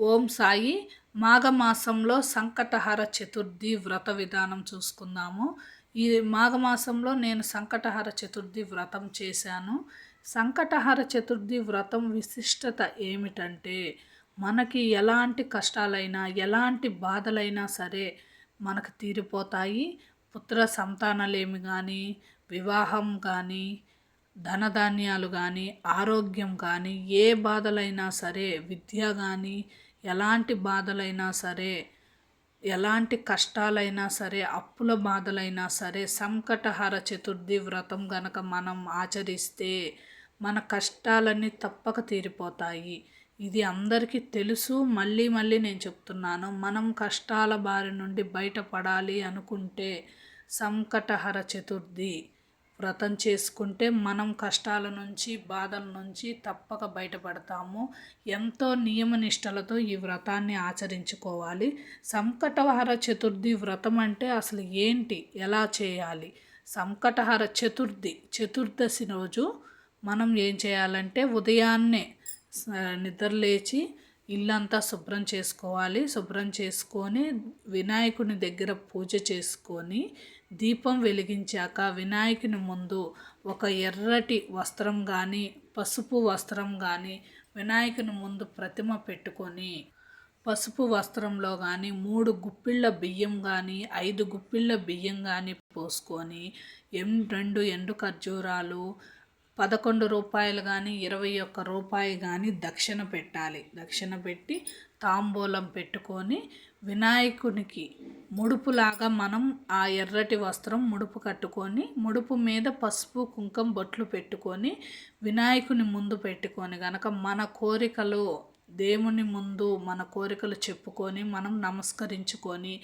ఓం సాయి. మాఘమాసంలో సంకటహర చతుర్థి వ్రత విధానం చూసుకుందాము. ఈ మాఘమాసంలో నేను సంకటహర చతుర్థి వ్రతం చేశాను. సంకటహర చతుర్థి వ్రతం విశిష్టత ఏమిటంటే మనకి ఎలాంటి కష్టాలైనా ఎలాంటి బాధలైనా సరే మనకు తీరిపోతాయి. పుత్ర సంతానలేమి కానీ వివాహం కానీ ధనధాన్యాలు కానీ ఆరోగ్యం కానీ ఏ బాధలైనా సరే విద్య కానీ ఎలాంటి బాధలైనా సరే ఎలాంటి కష్టాలైనా సరే అప్పుల బాధలైనా సరే సంకటహర చతుర్థి వ్రతం గనక మనం ఆచరిస్తే మన కష్టాలన్నీ తప్పక తీరిపోతాయి. ఇది అందరికీ తెలుసు. మళ్ళీ మళ్ళీ నేను చెప్తున్నాను. మనం కష్టాల బారి నుండి బయటపడాలి అనుకుంటే సంకటహర చతుర్థి వ్రతం చేసుకుంటే మనం కష్టాల నుంచి బాధల నుంచి తప్పక బయటపడతాము. ఎంతో నియమనిష్టలతో ఈ వ్రతాన్ని ఆచరించుకోవాలి. సంకటహర చతుర్థి వ్రతం అంటే అసలు ఏంటి? ఎలా చేయాలి? సంకటహర చతుర్థి చతుర్దశి రోజు మనం ఏం చేయాలంటే ఉదయాన్నే నిద్రలేచి ఇల్లంతా శుభ్రం చేసుకోవాలి. శుభ్రం చేసుకొని వినాయకుని దగ్గర పూజ చేసుకొని దీపం వెలిగించాక వినాయకుని ముందు ఒక ఎర్రటి వస్త్రం కానీ పసుపు వస్త్రం కానీ వినాయకుని ముందు ప్రతిమ పెట్టుకొని పసుపు వస్త్రంలో కానీ మూడు గుప్పిళ్ళ బియ్యం కానీ ఐదు గుప్పిళ్ళ బియ్యం కానీ పోసుకొని ఎం రెండు ఎండు ఖర్జూరాలు పదకొండు రూపాయలు కానీ ఇరవై ఒక్క రూపాయి కానీ దక్షిణ పెట్టాలి. దక్షిణ పెట్టి తాంబూలం పెట్టుకొని వినాయకునికి ముడుపులాగా మనం ఆ ఎర్రటి వస్త్రం ముడుపు కట్టుకొని ముడుపు మీద పసుపు కుంకం బొట్లు పెట్టుకొని వినాయకుని ముందు పెట్టుకొని గనక మన కోరికలు దేవుని ముందు మన కోరికలు చెప్పుకొని మనం నమస్కరించుకొని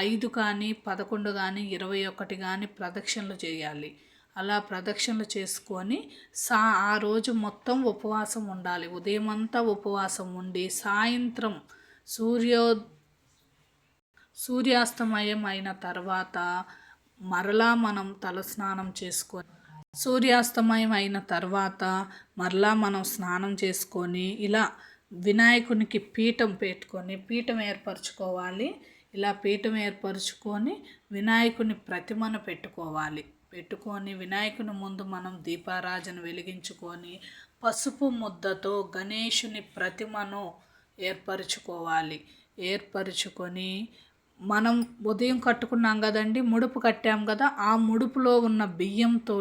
ఐదు కానీ పదకొండు కానీ ఇరవై ఒకటి కానీ ప్రదక్షిణలు చేయాలి. అలా ప్రదక్షిణలు చేసుకొని సా ఆ రోజు మొత్తం ఉపవాసం ఉండాలి. ఉదయం అంతా ఉపవాసం ఉండి సాయంత్రం సూర్యో సూర్యాస్తమయం అయిన తర్వాత మరలా మనం తలస్నానం చేసుకొని సూర్యాస్తమయం అయిన తర్వాత మరలా మనం స్నానం చేసుకొని ఇలా వినాయకునికి పీఠం పెట్టుకొని పీఠం ఏర్పరచుకోవాలి. ఇలా పీఠం ఏర్పరచుకొని వినాయకుని ప్రతిమను పెట్టుకోవాలి. పెట్టుకొని వినాయకుని ముందు మనం దీపారాజన వెలిగించుకొని పసుపు ముద్దతో గణేషుని ప్రతిమను ఏర్పరచుకోవాలి. ఏర్పరచుకొని మనం ఉదయం కట్టుకున్నాం కదండి ముడుపు కట్టాం కదా ఆ ముడుపులో ఉన్న బియ్యంతో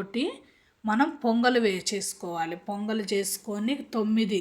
మనం పొంగలు వేసేసుకోవాలి. పొంగలు చేసుకొని తొమ్మిది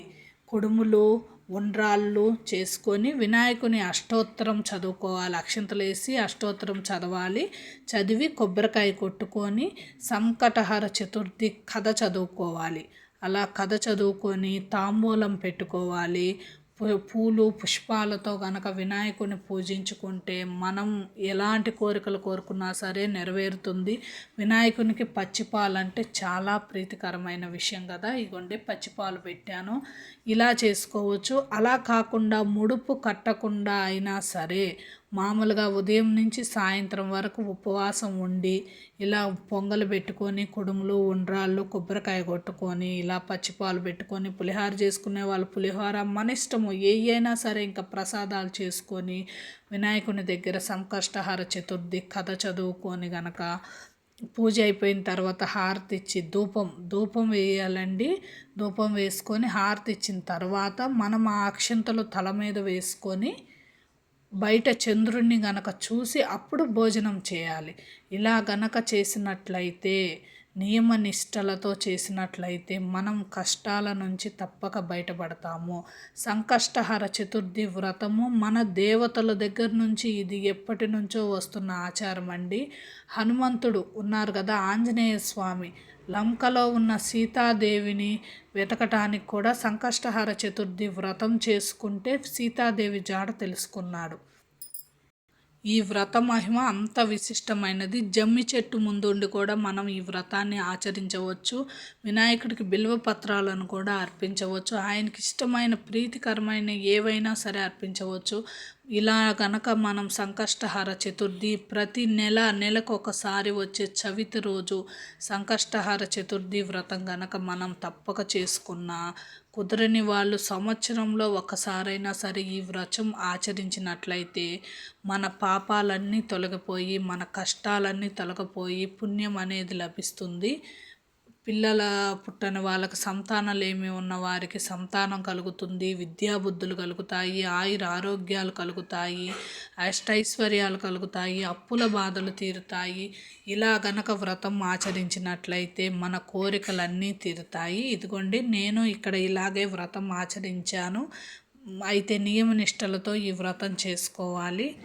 కుడుములు ఉండ్రాళ్ళు చేసుకొని వినాయకుని అష్టోత్తరం చదువుకోవాలి. అక్షంతలు వేసి అష్టోత్తరం చదవాలి. చదివి కొబ్బరికాయ కొట్టుకొని సంకటహర చతుర్థి కథ చదువుకోవాలి. అలా కథ చదువుకొని తాంబూలం పెట్టుకోవాలి. పూలు పుష్పాలతో కనుక వినాయకుని పూజించుకుంటే మనం ఎలాంటి కోరికలు కోరుకున్నా సరే నెరవేరుతుంది. వినాయకునికి పచ్చిపాలంటే చాలా ప్రీతికరమైన విషయం కదా. ఇగోండి పచ్చిపాలు పెట్టాను. ఇలా చేసుకోవచ్చు. అలా కాకుండా ముడుపు కట్టకుండా అయినా సరే మామూలుగా ఉదయం నుంచి సాయంత్రం వరకు ఉపవాసం ఉండి ఇలా పొంగలు పెట్టుకొని కుడుములు ఉండ్రాళ్ళు కొబ్బరికాయ కొట్టుకొని ఇలా పచ్చిపాలు పెట్టుకొని పులిహోర చేసుకునే వాళ్ళు పులిహోర మన ఇష్టము. ఏ అయినా సరే ఇంకా ప్రసాదాలు చేసుకొని వినాయకుని దగ్గర సంకష్టహార చతుర్థి కథ చదువుకొని గనక పూజ అయిపోయిన తర్వాత హారతి ఇచ్చి ధూపం ధూపం వేయాలండి. ధూపం వేసుకొని హారతి ఇచ్చిన తర్వాత మనం ఆ అక్షంతలు తల మీద వేసుకొని బయట చంద్రుణ్ణి గనక చూసి అప్పుడు భోజనం చేయాలి. ఇలా గనక చేసినట్లయితే నియమ నిష్టలతో చేసినట్లయితే మనం కష్టాల నుంచి తప్పక బయటపడతాము. సంకష్టహర చతుర్థి వ్రతము మన దేవతల దగ్గర నుంచి ఇది ఎప్పటి నుంచో వస్తున్న ఆచారం అండి. హనుమంతుడు ఉన్నారు కదా ఆంజనేయ స్వామి. లంకలో ఉన్న సీతాదేవిని వెతకటానికి కూడా సంకష్టహార చతుర్థి వ్రతం చేసుకుంటే సీతాదేవి జాడ తెలుసుకున్నాడు. ఈ వ్రత మహిమ అంత విశిష్టమైనది. జమ్మి చెట్టు ముందుండి కూడా మనం ఈ వ్రతాన్ని ఆచరించవచ్చు. వినాయకుడికి బిల్వ పత్రాలను కూడా అర్పించవచ్చు. ఆయనకి ఇష్టమైన ప్రీతికరమైన ఏవైనా సరే అర్పించవచ్చు. ఇలా గనక మనం సంకష్టహార చతుర్థి ప్రతి నెల నెలకు ఒకసారి వచ్చే చవితి రోజు సంకష్టహార చతుర్థి వ్రతం గనక మనం తప్పక చేసుకున్న కుదరని వాళ్ళు సంవత్సరంలో ఒకసారైనా సరే ఈ వ్రతం ఆచరించినట్లయితే మన పాపాలన్నీ తొలగిపోయి మన కష్టాలన్నీ తొలగిపోయి పుణ్యం అనేది లభిస్తుంది. పిల్లల పుట్టని వాళ్ళకి సంతానలేమి ఉన్న వారికి సంతానం కలుగుతుంది విద్యాబుద్ధులు కలుగుతాయి ఆయుర ఆరోగ్యాలు కలుగుతాయి అష్టైశ్వర్యాలు కలుగుతాయి అప్పుల బాధలు తీరుతాయి. ఇలా గనక వ్రతం ఆచరించినట్లయితే మన కోరికలన్నీ తీరుతాయి. ఇదిగోండి నేను ఇక్కడ ఇలాగే వ్రతం ఆచరించాను. అయితే నియమనిష్టలతో ఈ వ్రతం చేసుకోవాలి.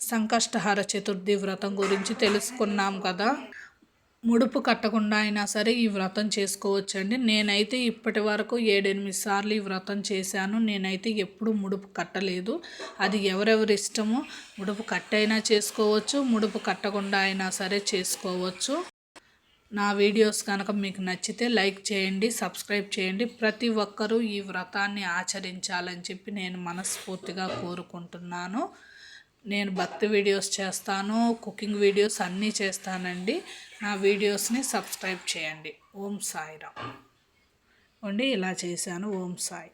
సంకష్టహార చతుర్థి వ్రతం గురించి తెలుసుకున్నాం కదా. ముడుపు కట్టకుండా అయినా సరే ఈ వ్రతం చేసుకోవచ్చండి. నేనైతే ఇప్పటి వరకు ఏడెనిమిది సార్లు ఈ వ్రతం చేశాను. నేనైతే ఎప్పుడు ముడుపు కట్టలేదు. అది ఎవరెవరి ఇష్టమో ముడుపు కట్టైనా చేసుకోవచ్చు ముడుపు కట్టకుండా అయినా సరే చేసుకోవచ్చు. నా వీడియోస్ కనుక మీకు నచ్చితే లైక్ చేయండి సబ్స్క్రైబ్ చేయండి. ప్రతి ఒక్కరూ ఈ వ్రతాన్ని ఆచరించాలని చెప్పి నేను మనస్ఫూర్తిగా కోరుకుంటున్నాను. నేను భక్తి వీడియోస్ చేస్తాను కుకింగ్ వీడియోస్ అన్నీ చేస్తానండి. నా వీడియోస్ని సబ్స్క్రైబ్ చేయండి. ఓం సాయిరామ్. ఉండి ఇలా చేశాను. ఓం సాయి.